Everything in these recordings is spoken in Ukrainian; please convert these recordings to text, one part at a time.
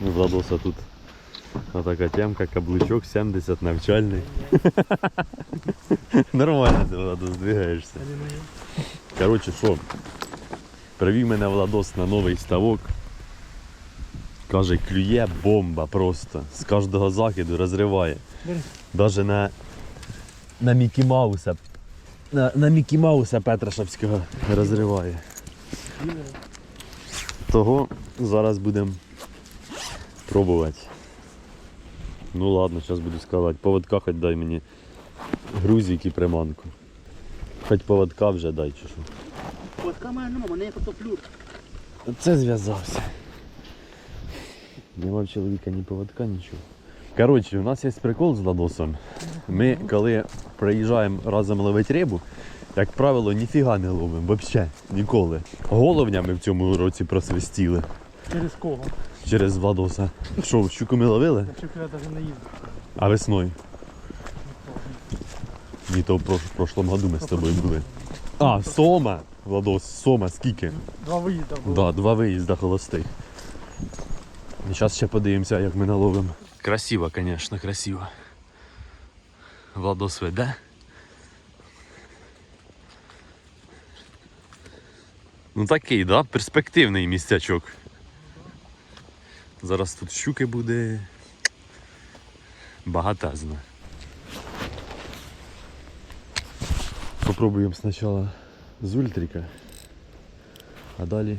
У Владоса тут така темка, каблучок 70 навчальний. Нормально ти Владос двигаєшся. Коротше, що? Привів мене Владос на новий ставок. Каже, клює бомба просто. З кожного закиду розриває. Даже на, на Мікі Мауса. На, на Мікі Мауса Петрашевського розриває. Того зараз будемо пробувати. Ну ладно, зараз буду складати. Поводка хоч дай мені грузик і приманку. Хоч поводка вже дай чи що. От камера нема, мене просто флюр. Це зв'язався. Нема в чоловіка ні поводка, нічого. Коротше, у нас є прикол з Ладосом. Ми, коли приїжджаємо разом ловити рибу, як правило, ніфіга не ловимо, взагалі, ніколи. Головня ми в цьому році просвистіли Через кого? Через Владоса. Що, щуку ми ловили? Якщо я навіть не їздив. А весною? Ні, то в прош- в прошлому году ми з тобою були. А, Сома! Владос, Сома, скільки? Два виїзда було. Да, два виїзда холостих. І зараз ще подивимося, як ми наловимо. Красиво, звісно, красиво. Владос веде. Ну такий, да? Перспективний місцячок. Зараз тут щуки буде багатезно. Попробуємо спочатку з ультрика, а далі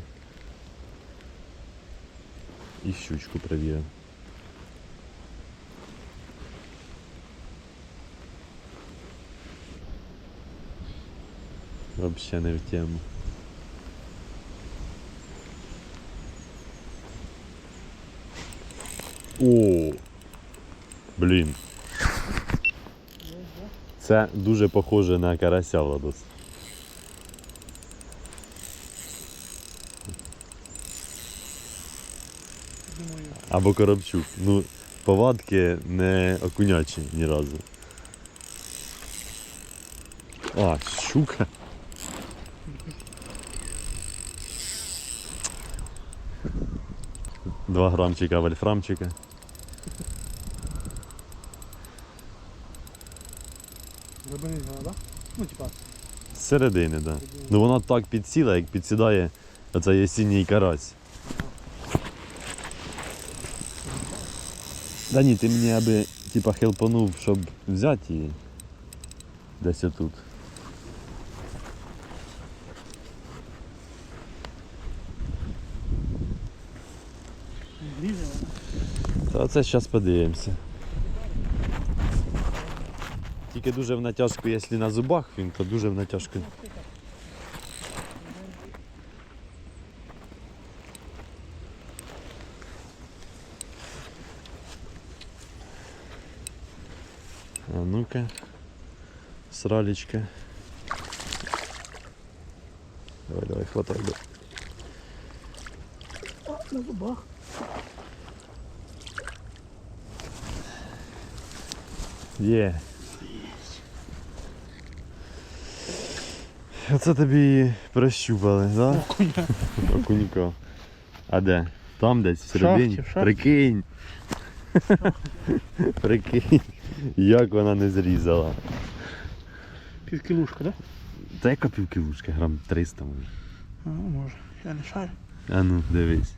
і щучку перевіримо. Вообще не в тему. О! Блін. Це дуже похоже на карася Владос. Або Коробчук. Ну, повадки не окунячі ні разу. А, щука. Два грамчика вольфрамчика. глибини вона, да? Ну, типа, З середини, так. Да. Ну вона так підсіла, як підсідає оцей осінній карась. Да ні, ти мені аби типа хелпанув, щоб взяти її. Десь отут. Та це зараз подивимося. Тільки дуже в натяжку, якщо на зубах він, то дуже в натяжку. А ну-ка, сралечка. Давай, давай, хватай. да. О, на зубах. Є. Оце тобі і прощупали, так? Да? Окуня. А де? Там десь всередині. шахті, в шахті. Прикинь. Прикинь. Як вона не зрізала. Півкілушка, да? Та яка півкілушка, грам 300 може. А, може. Я не шарю. А ну, дивись.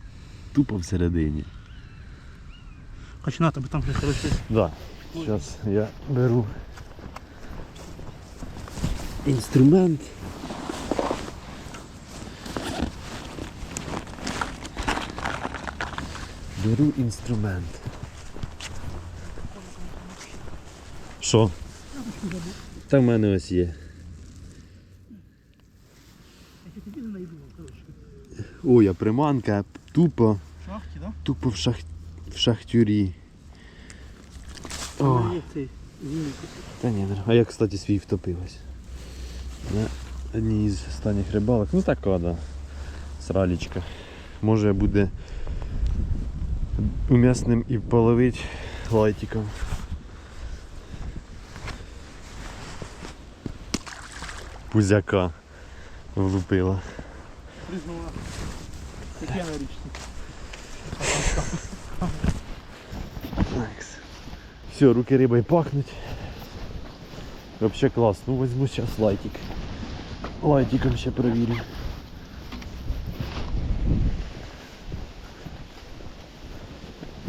Тупо всередині. Хоч на тобі там щось лишить. Да. Зараз я беру інструмент. Беру інструмент. Що? Та в мене ось є. Я. Ой, а приманка тупо, Шахті, да? тупо в, шах... в шахтюрі. О. Та ні, а я, кстати, свій втопилась. На одній із останніх рибалок. Ну така, да. Сралічка. Може буде мясным и половить лайтиком. Пузяка влупила. Признула. Таке нарічник. Все, руки рибой пахнуть. Вообще класс. Ну возьму сейчас лайтик. Лайтиком ще проверю.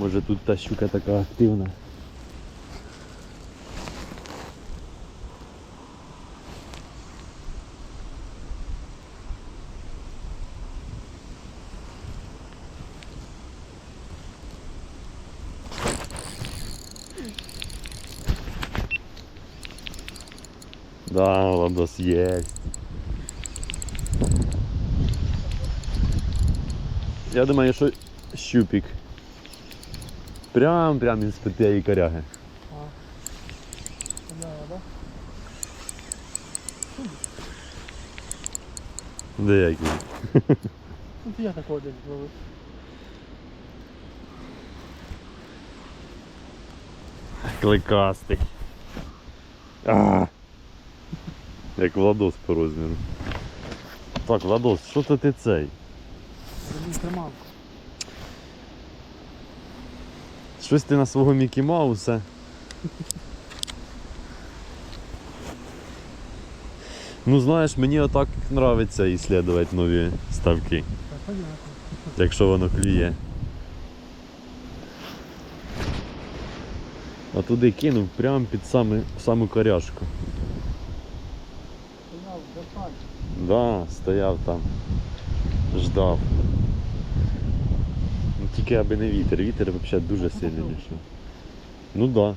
Може тут та щука така активна. Да, ладос есть. Я думаю, що щупик. Прям прям із під тієї коряги. Да? Де як він? Ну, я такого десь ловив. Кликастий. А! Як Владос по розміру. Так, Владос, що то ти цей? Тримав. Щось ти на свого Мікі Мауса. Ну знаєш, мені отак подобається іслідувати нові ставки, якщо воно клює. А туди кинув прямо під саме, саму коряшку. Стояв, достань. Да, стояв там, ждав. Тільки аби не вітер. Вітер взагалі дуже сильний. Ну так, да,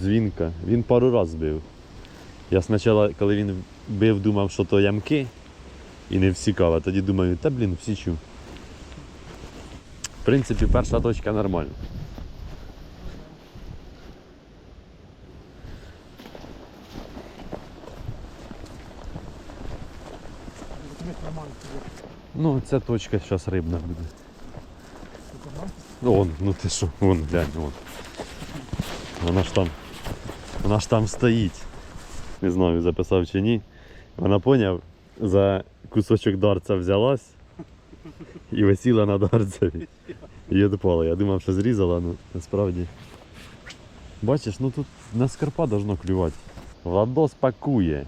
дзвінка. Він пару раз бив. Я спочатку, коли він бив, думав, що то ямки і не всікав, а тоді думаю, та блін, всічу. В принципі, перша точка нормальна. Ну, ця точка зараз рибна буде. Нормально? Вон, ну ти що, вон, глянь, вон. Вона ж там. Вона ж там стоїть. Не знаю, записав чи ні. Вона поняв, за кусочок дарця взялась і висіла на дарцеві. І відпала. Я думав, що зрізала, ну насправді. Бачиш, ну тут на скарпа должно клювати. Владос пакує.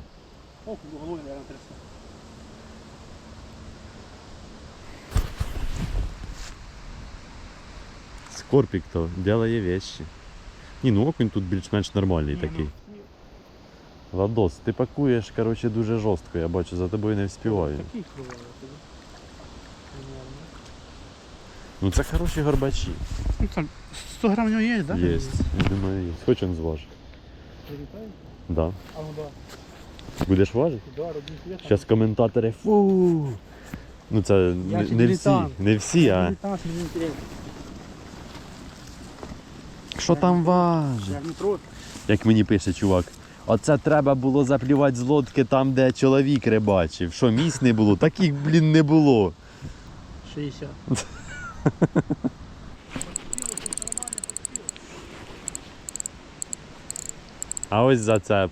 Ох, головою, наверное, трясся. Скорпік то делає вещи. Ні, ну окунь тут більш-менш нормальний Ні, такий. ну, Владос, ти пакуєш, коротше, дуже жорстко, я бачу, за тобою не вспіваю. Такий криває тобі. Ну це хороші горбачі. Ну там 100 грамм у него есть, да? Є. Я думаю, є. Хоч він зважить. Прилетает? Да. А ну да. Будеш важити? Да, интересно. Зараз коментатори фу. Ну це Я не, не всі. Не всі, а. Мені. Що там важить? Я не трот. Як мені пише чувак. Оце треба було заплювати з лодки там, де чоловік рибачив. Що місць не було? Таких, блін, не було. 60. А ось зацеп.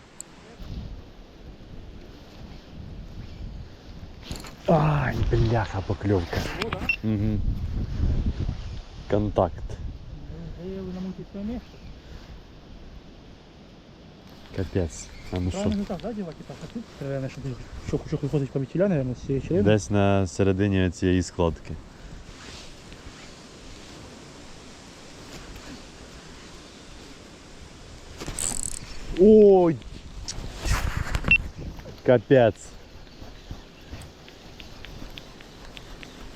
Ай, бляха, покльовка. Угу. Контакт. Намутить свое место. Капець. А ну що? Правильно так, да, девать? Так, а тут, наверное, чтобы щеку-щеку выходить по метеля, наверное, с цієї. Десь на середині цієї складки. Ой! Капець.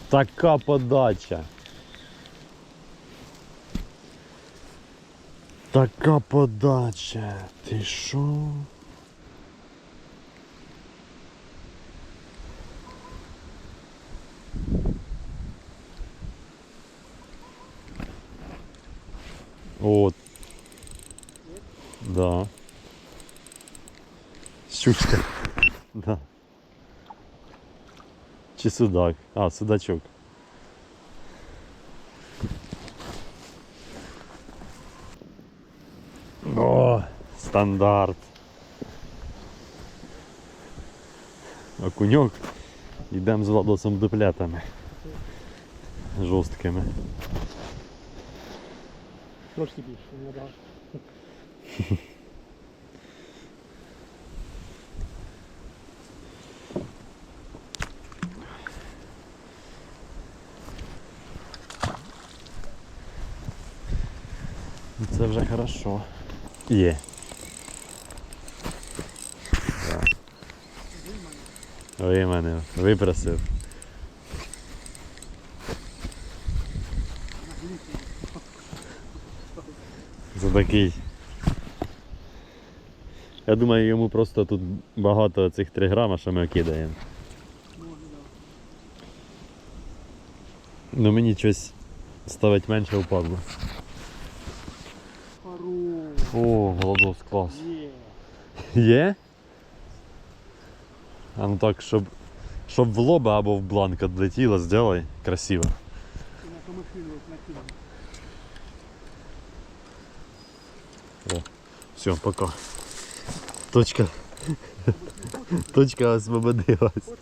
Така подача. Така подача. Ти що? От. Да. Щучка. Да. Чи судак? А, судачок. О, стандарт. Окуньок. Йдемо з Владосом дуплетами. Жорсткими. Трошки більше, не. Ну, Це вже хорошо. Є. Ви мене випросив. За такий. Я думаю, йому просто тут багато цих 3 грама, що ми кидаємо. Ну мені щось ставить менше впадло. О, голодос, клас. Є. Є? А ну так, щоб, щоб в лоба або в бланк відлетіло, сделай красиво. Накинув. Все, пока. Точка. Точка освободилась.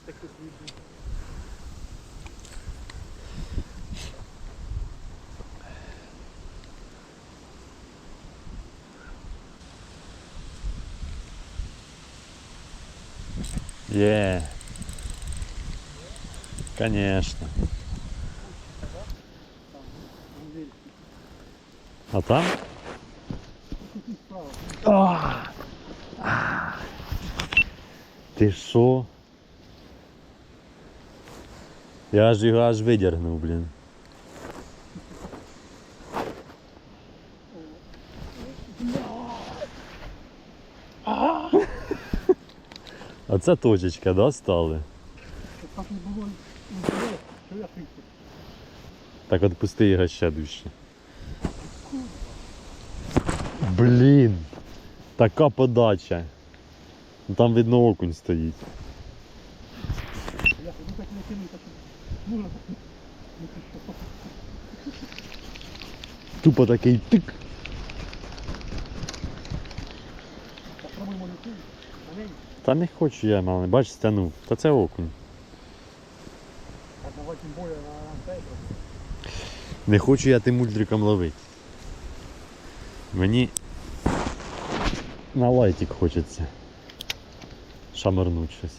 Ось так тут видно. Є. Конечно. А там? Ти що? Я аж його аж видергнув, блін. А це точечка, да, стали? Так не було. Так отпусти його ще дужче. Блін. Така подача. Там видно окунь стоїть. Тупо такий тик. Так пробуємо не кинути. Маленький. Та не хочу я, мали, бач, стянув. Та це окунь. Не хочу я тим мультриком ловити. Мені на лайтик хочеться. Шамарнуть щось.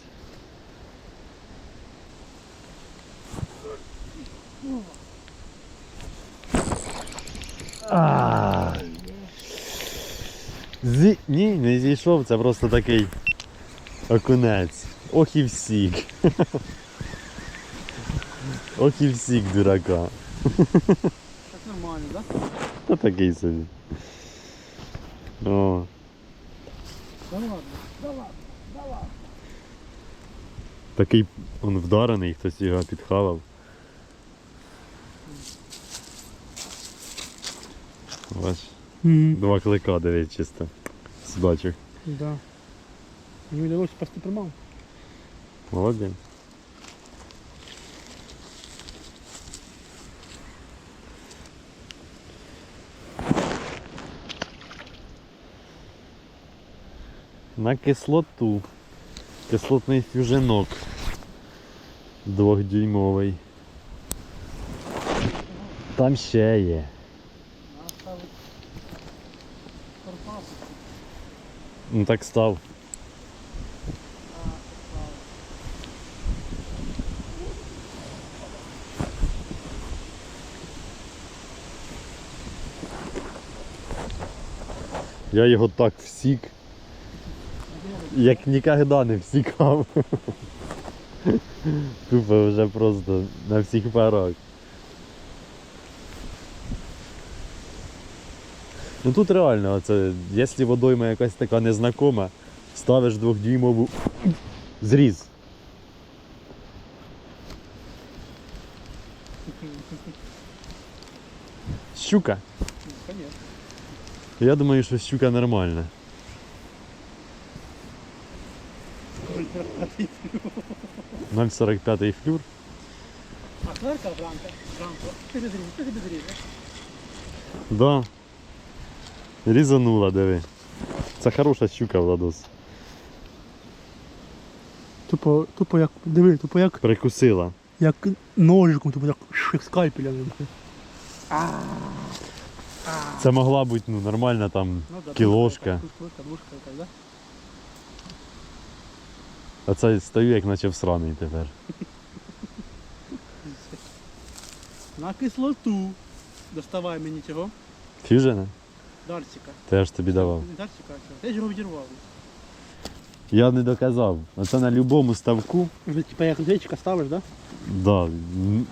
Зі... Ні, не зійшов, це просто такий окунець. Ох і всік. Ох і всік дурака. Так нормально, так? Та такий собі. О, Да ладно, да ладно, да ладно. такий он вдарений, хтось його підхавав. Бач, два клика дивись чисто. Судачок. Да. Мені вдалося спасти приманку. Молодець. На кислоту. Кислотний фюженок. Двохдюймовий. Там ще є. Ну так став. Я його так всік, як ніколи не всікав. Тупо вже просто на всіх парах. Ну тут реально, оце, якщо водойма якась така незнакома, ставиш двохдюймову зріз. Щука. Я думаю, що щука нормальна. А ти 0,45 флюр. А клерка Бранка, Бранко, ти без ти без. Да. Різанула, диви. Це хороша щука, Владос. Тупо, тупо як, диви, тупо як, Прикусила. як ножиком, тупо як, як скальпелем. Це могла бути ну, нормальна там ну, да, кілошка. А це стою як наче всраний тепер. На кислоту. Доставай мені цього. Фіжена? Дарсика. Теж тобі давав. Не Дарсика, а цього. Я ж його відірвав. Я не доказав. Оце на будь-якому ставку. Вже типа як глечика ставиш, да? Да,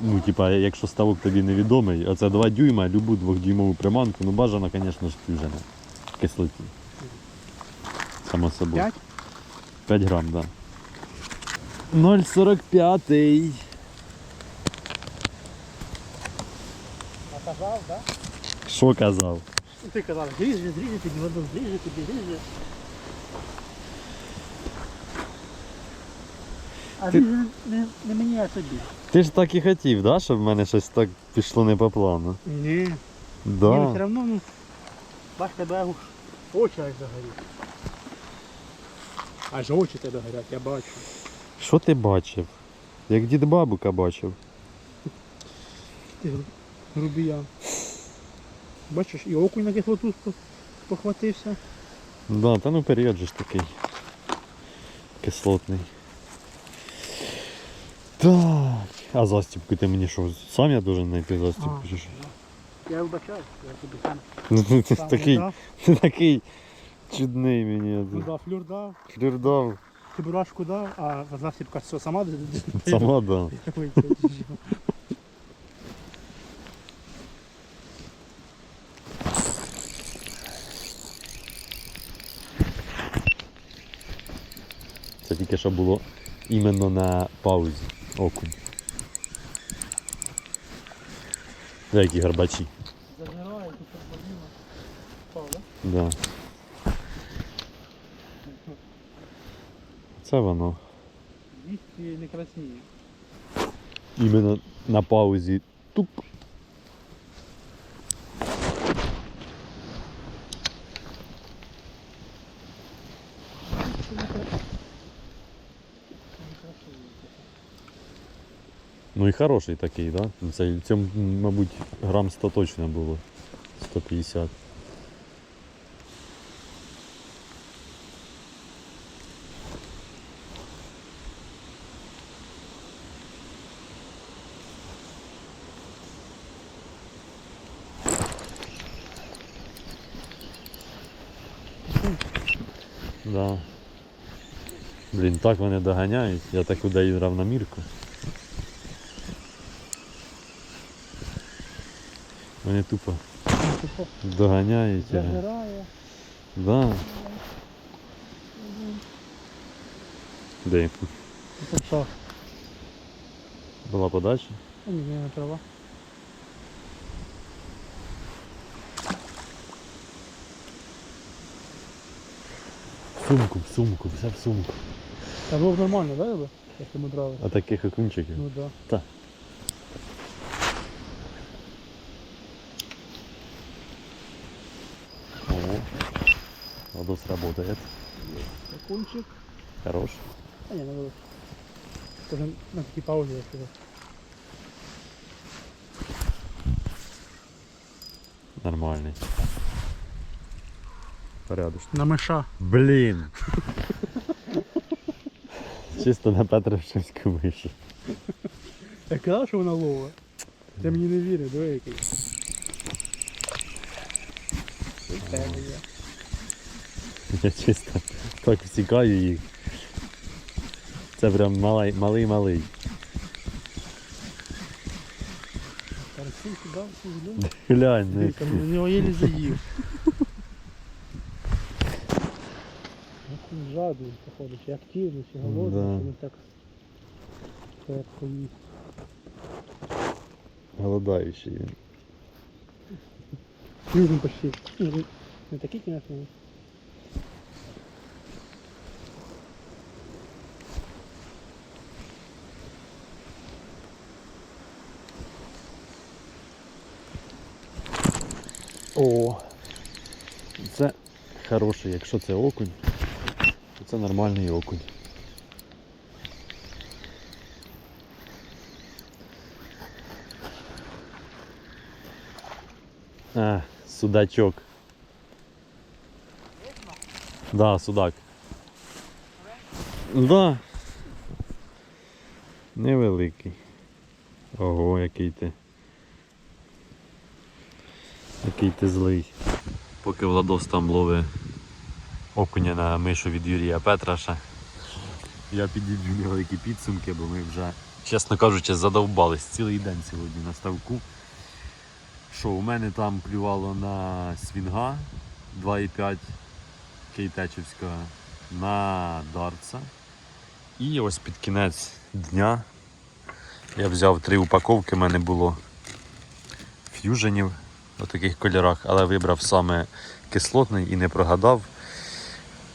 ну типа, якщо ставок тобі невідомий, а це 2 дюйма, любу двохдюймову приманку, ну бажано, звісно ж, фюжена. В кислоті. Само собою. 5? 5 грам, так. Да. 0,45. Наказав, да? Що казав? Ну, Ти казав, зріже, зріже, тобі воно зріже, тобі зріже. А Ти- ріже не, не мені, а тобі. Ти ж так і хотів, да? щоб в мене щось так пішло не по плану. Ні. Ні, Да. все одно, ну, бач, тебе уж очі аж загорять. Аж очі тебе горять, я бачу. Що ти бачив? Як дід бабука бачив. Ти гру- грубіян. Бачиш, і окунь на кислоту по- похватився. Да, та ну період же ж такий. Кислотний. Так. А застіпку ти мені що? Сам я должен знайти чи що? Я вибачаю, я тобі сам, Ну ти, ти сам такий, ти такий чудний мені. Ну да, флюр дав, Флір дав. чебурашку дав, а засібка все сама Сама дав. Ой, це ж. Це тільки що було іменно на паузі. Окунь. Деякі гарбачі. Зажирає, тут проблема. Впав, да? Да. Це воно. Їх не красніє. Іменно на паузі. Туп. Ну і хороший такий, да? Ну, Це, мабуть, грам 100 точно було. 150. Да. Блін, так вони доганяють. Я таку даю равномірку. Вони тупо доганяють. а. Зажирає. Да. Де Це що? була подача? Ні, не трава. Сумку, в сумку, все в сумку. Та було б нормально, да, Люба? Якщо ми брали. А таких окунчиків. Ну да. Та. Ладос работает. Окунчик. Хорош. А ні, не було. Тоже на такій паузі, я сказав. Нормальный. Порядочно. На миша. Блін. Чисто на Петрушевську вийшов. Я казав, що вона лова. Ти мені не віриш, диви який. Прикольно є. Я чисто так всікаю їх. Це прям малий малий малий. Тарасинки дав свій дом. Глянь, ну, на нього єлі заїв. Жадний, походу, чи активний, чи голодний, Да. він так так поїсть. голодаючий він. Южний почти. Не, не такий, конечно. О! Це хороший, якщо це окунь, то це нормальний окунь. А, судачок. Да, судак. Да. Невеликий. Ого, який ти. Який ти злий. Поки Владос там ловить окуня на мишу від Юрія Петраша. Я підіб'ю невеликі підсумки, бо ми вже, чесно кажучи, задовбались цілий день сьогодні на ставку. Що, у мене там клювало на свінга 2,5 Кейтечівська, на дарца. І ось під кінець дня я взяв три упаковки, в мене було ф'юженів у таких кольорах, але вибрав саме кислотний і не прогадав.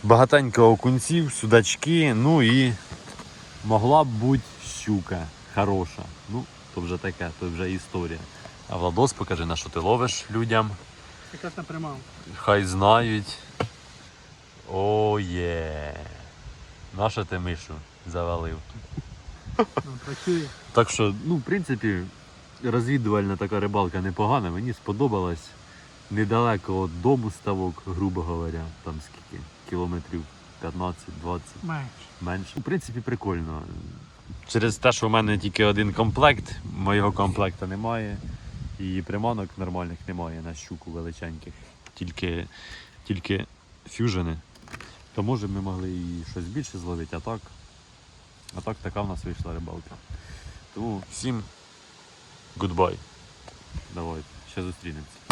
Багатенько окунців, судачки, ну і могла б бути щука хороша. Ну, то вже таке, то вже історія. А Владос, покажи, на що ти ловиш людям. Якраз на приманку. Хай знають. О є. На що ти мишу завалив? Ну, працює. Так що, ну, в принципі, розвідувальна така рибалка непогана, мені сподобалась. Недалеко від дому ставок, грубо говоря, там скільки, кілометрів 15-20 Менше. менше. В принципі, прикольно. Через те, що в мене тільки один комплект, моєго комплекта немає. І приманок нормальних немає на щуку величеньких. Тільки, тільки фюжени. То може ми могли і щось більше зловити, а так. А так така в нас вийшла рибалка. Тому всім гудбай. Давай, ще зустрінемося.